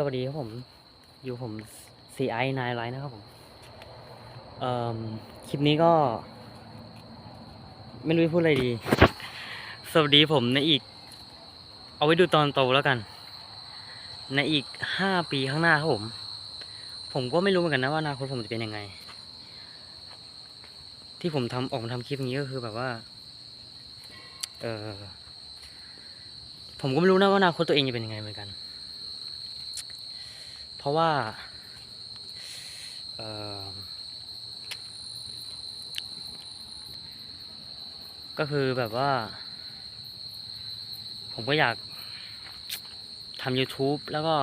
สวัสดีครับผม อยู่ผม CI นายไลน์นะครับผมเอ่อคลิปนี้ก็ ไม่รู้จะพูดอะไรดี สวัสดีผมในอีก เอาไว้ดูตอนโตแล้วกัน ในอีกห้าปีข้างหน้าครับผม ผมก็ไม่รู้เหมือนกันนะว่าอนาคตผมจะเป็นยังไง ที่ผมทำออกมาทำคลิปนี้ก็คือแบบว่า เออผมก็ไม่รู้นะว่าอนาคตตัวเองจะเป็นยังไงเหมือนกัน เพราะว่าก็คือแบบว่า ผมก็อยากทำ YouTube แล้วก็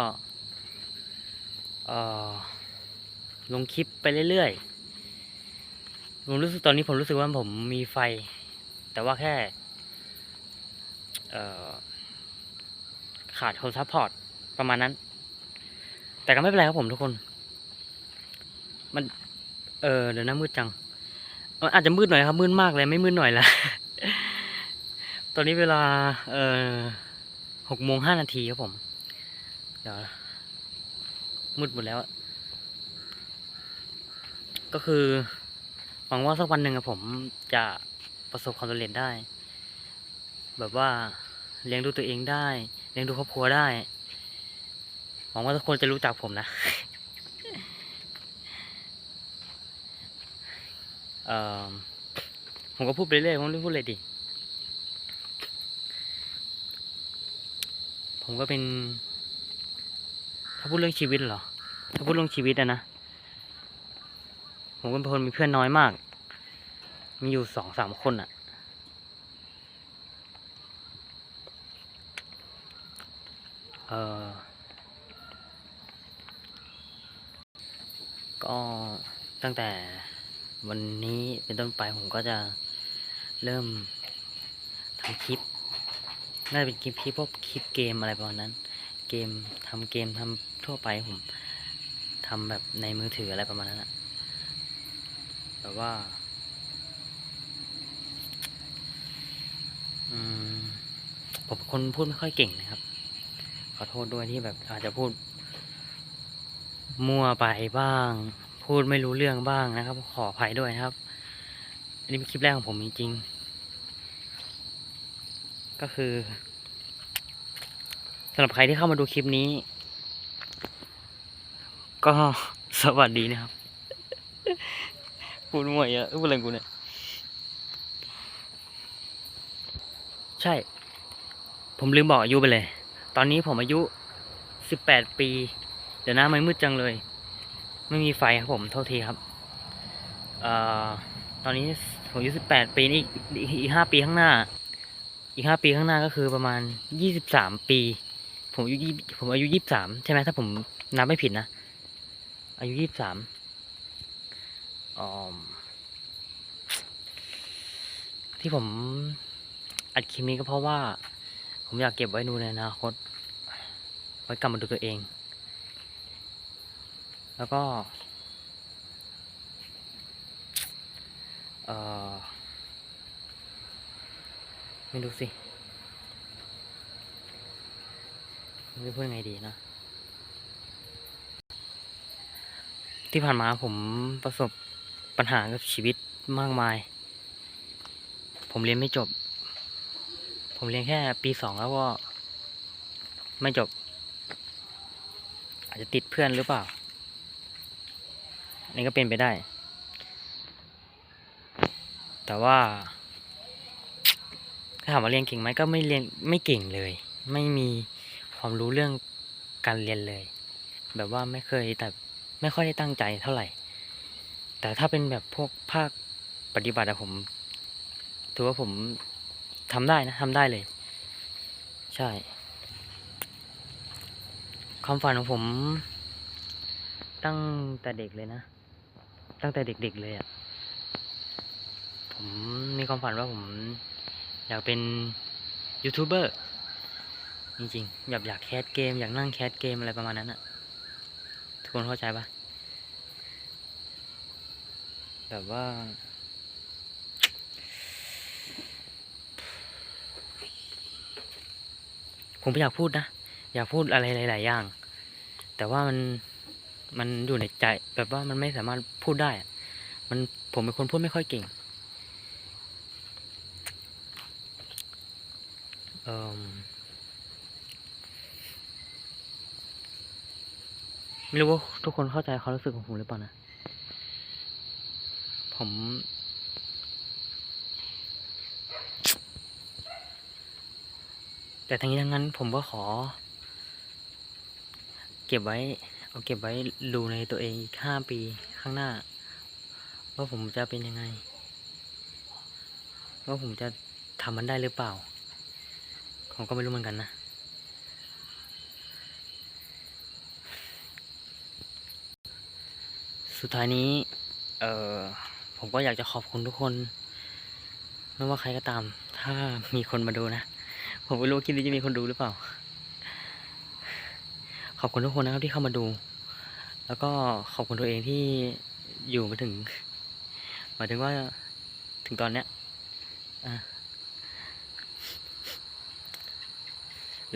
ลงคลิปไปเรื่อยๆ ผมรู้สึกตอนนี้ผมรู้สึกว่าผมมีไฟ แต่ว่าแค่ขาดคนซัพพอร์ตประมาณนั้น แต่ก็ไม่เป็นไรครับผมทุกคน มัน เออเดี๋ยวนะมืดจังมันอาจจะมืดหน่อยครับ มืดมากเลยไม่มืดหน่อยละตอนนี้เวลา เออหกโมงห้านาทีครับผม เดี๋ยวมืดหมดแล้ว ก็คือหวังว่าสักวันหนึ่งอะผมจะประสบความสำเร็จได้ แบบว่าเลี้ยงดูตัวเองได้ เลี้ยงดูครอบครัวได้ วังว่าทุกคนจะรู้จักผมนะ เอ่อ ผมก็พูดไปเรื่อยผมไม่พูดอะไรดีผมก็เป็น ถ้าพูดเรื่องชีวิตเหรอ ถ้าพูดเรื่องชีวิตอะนะ ผมก็เป็นคนมีเพื่อนน้อยมาก มีอยู่สองสามคนอะเออ ก็ตั้งแต่วันนี้เป็นต้นไปผมก็จะเริ่มทำคลิป น่าจะเป็นคลิปคลิปพวกคลิปเกมอะไรประมาณนั้น เกมทำเกมทำทั่วไปผมทำแบบในมือถืออะไรประมาณนั้นอะแบบว่าผมคนพูดไม่ค่อยเก่งนะครับ ขอโทษด้วยที่แบบอาจจะพูด มั่วไปบ้าง พูดไม่รู้เรื่องบ้างนะครับ ขออภัยด้วยครับ อันนี้เป็นคลิปแรกของผมจริงๆก็คือสำหรับใครที่เข้ามาดูคลิปนี้ ก็สวัสดีนะครับพูดมั่วเยอะพูดอะไรกูเนี่ยใช่ ผมลืมบอกอายุไปเลย ตอนนี้ผมอายุสิบแปดปี เดี๋ยวหน้าไม่มืดจังเลย ไม่มีไฟครับผม โทษทีครับเอ่อตอนนี้ผมอายุสิบแปดปีนี่อีกอีกห้าปีข้างหน้า อีกห้าปีข้างหน้าก็คือประมาณยี่สิบสามปี ผมอายุยี่ผมอายุยี่สิบสามใช่ไหมถ้าผมนับไม่ผิดนะ อายุยี่สิบสามออที่ผมอัดคลิปนี้ก็เพราะว่า ผมอยากเก็บไว้ดูในอนาคต ไว้กลับมาดูตัวเอง แล้วก็เออไม่รู้สิไม่รู้พูดไงดีนะ ที่ผ่านมาผมประสบปัญหากับชีวิตมากมาย ผมเรียนไม่จบ ผมเรียนแค่ปีสองแล้วก็ไม่จบ อาจจะติดเพื่อนหรือเปล่า นนี้ก็เป็นไปได้ แต่ว่าถ้าถามว่าเรียนเก่งไหมก็ไม่เรียนไม่เก่งเลย ไม่มีความรู้เรื่องการเรียนเลย แบบว่าไม่เคยแต่ไม่ค่อยได้ตั้งใจเท่าไหร่ แต่ถ้าเป็นแบบพวกภาคปฏิบัติอะผมถือว่าผมทำได้นะทำได้เลย ใช่ความฝันของผมตั้งแต่เด็กเลยนะ ตั้งแต่เด็กๆเลยอะ่ะ ผมมีความฝันว่าผมอยากเป็นยูทูบเบอร์จริงๆอยากอยากแคสเกม อยากนั่งแคสเกมอะไรประมาณนั้นอะ่ะ ทุกคนเข้าใจปะแบบว่าผมไม่อยากพูดนะ อยากพูดอะไรหลาย ๆ อย่าง แต่ว่ามัน มันอยู่ในใจ แบบว่ามันไม่สามารถพูดได้ มันผมเป็นคนพูดไม่ค่อยเก่งเอ่มไม่รู้ว่าทุกคนเข้าใจความรู้สึกของผมหรือเปล่านะ ผม แต่ทั้งนี้ทั้งนั้นผมก็ขอ เก็บไว้ เอาเก็บไว้ดูในตัวเองอีกห้าปีข้างหน้า ว่าผมจะเป็นยังไง ว่าผมจะทำมันได้หรือเปล่า ผมก็ไม่รู้เหมือนกันนะสุดท้ายนี้ เออผมก็อยากจะขอบคุณทุกคน ไม่ว่าใครก็ตาม ถ้ามีคนมาดูนะ ผมไม่รู้คลิปนี้จะมีคนดูหรือเปล่า ขอบคุณทุกคนนะครับที่เข้ามาดู แล้วก็ขอบคุณตัวเองที่อยู่มาถึงหมายถึงว่าถึงตอนเนี้ย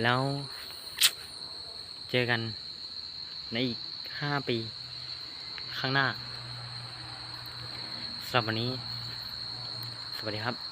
แล้วเจอกันในอีกห้าปี ข้างหน้าสำหรับวันนี้ สวัสดีครับ